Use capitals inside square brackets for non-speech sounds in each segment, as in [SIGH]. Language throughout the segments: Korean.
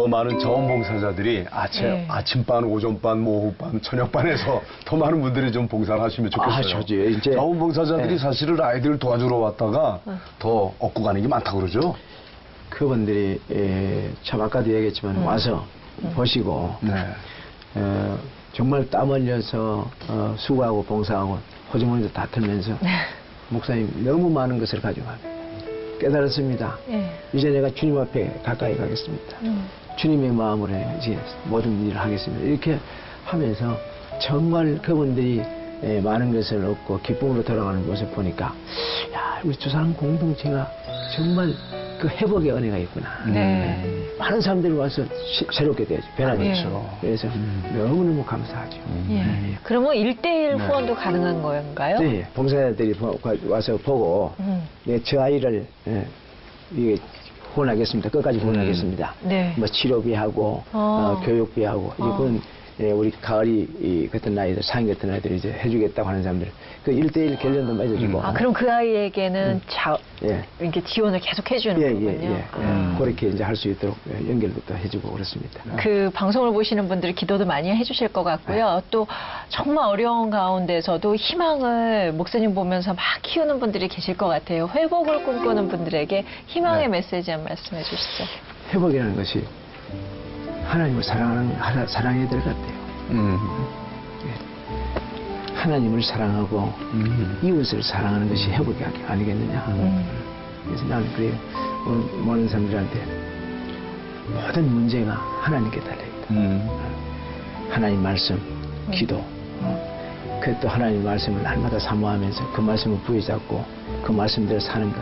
더 많은 자원봉사자들이 아침, 네. 아침반, 오전반, 뭐 오후반, 저녁반에서 [LAUGHS] 더 많은 분들이 좀 봉사를 하시면 좋겠어요. 아, 저죠. 이제- 자원봉사자들이 네. 사실은 아이들을 도와주러 왔다가 더 얻고 가는 게 많다고 그러죠? 그분들이 에, 참 아까도 얘기했지만 와서 보시고 네. 어, 정말 땀 흘려서 어, 수고하고 봉사하고 호주머니도 다 털면서 목사님 너무 많은 것을 가져갑니다. 깨달았습니다. 예. 이제 내가 주님 앞에 가까이 가겠습니다. 음. 주님의 마음으로 이제 모든 일을 하겠습니다. 이렇게 하면서 정말 그분들이 예, 많은 것을 얻고 기쁨으로 돌아가는 모습 보니까 야 우리 두 사람 공동체가 정말 그 회복의 은혜가 있구나. 네. 많은 사람들이 와서 시- 새롭게 되죠. 변화되죠. 예. 그래서 너무너무 감사하죠. 예. 그러면 일대일 후원도 가능한 건가요? 네, 봉사자들이 와서 보고 음. 네, 저 아이를 예, 이게 후원하겠습니다. 끝까지 후원하겠습니다. 네. 뭐 치료비하고 어. 어, 교육비하고 어. 이건 예, 우리 가을이 이 같은 나이들 상인 같은 아이들 이제 해주겠다고 하는 사람들 그 1대1 결련도 맺어주고 아, 그럼 그 아이에게는 자, 예. 이렇게 지원을 계속 해주는 예, 예, 거군요. 예, 예. 아. 그렇게 이제 할 수 있도록 예, 연결도 또 해주고 그렇습니다. 그 방송을 보시는 분들이 기도도 많이 해주실 것 같고요. 네. 또 정말 어려운 가운데서도 희망을 목사님 보면서 막 키우는 분들이 계실 것 같아요. 회복을 꿈꾸는 분들에게 희망의 네. 메시지 한 말씀 해 주시죠. 회복이라는 것이 하나님을 사랑하는 하나, 사랑의 들 같아요. 음. 하나님을 사랑하고 이웃을 사랑하는 것이 회복이 아니- 아니 겠느냐. 음. 그래서 나는 그래요. 모르는 사람들한테 모든 문제가 하나님께 달려있다. 음. 하나님 말씀, 기도. 어. 그또 하나님 말씀을 날마다 사모하면서 그 말씀을 부여잡고 그 말씀대로 사는 것.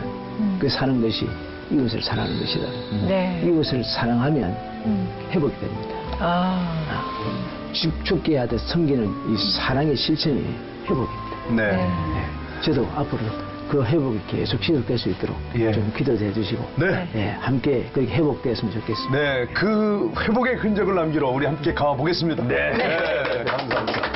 그 사는 것이 이웃을 사랑하는 것이다. 네. 이웃을 사랑하면 음. 회복이 됩니다. 아. 죽, 죽게 하듯 섬기는 이 사랑의 실천이 회복입니다. 네. 네. 예, 저도 앞으로 그 회복이 계속 지속될 수 있도록 예. 좀 기도도 해주시고 네. 예, 함께 그렇게 회복됐으면 좋겠습니다. 네, 그 회복의 흔적을 남기러 우리 함께 가보겠습니다. 네. 감사합니다.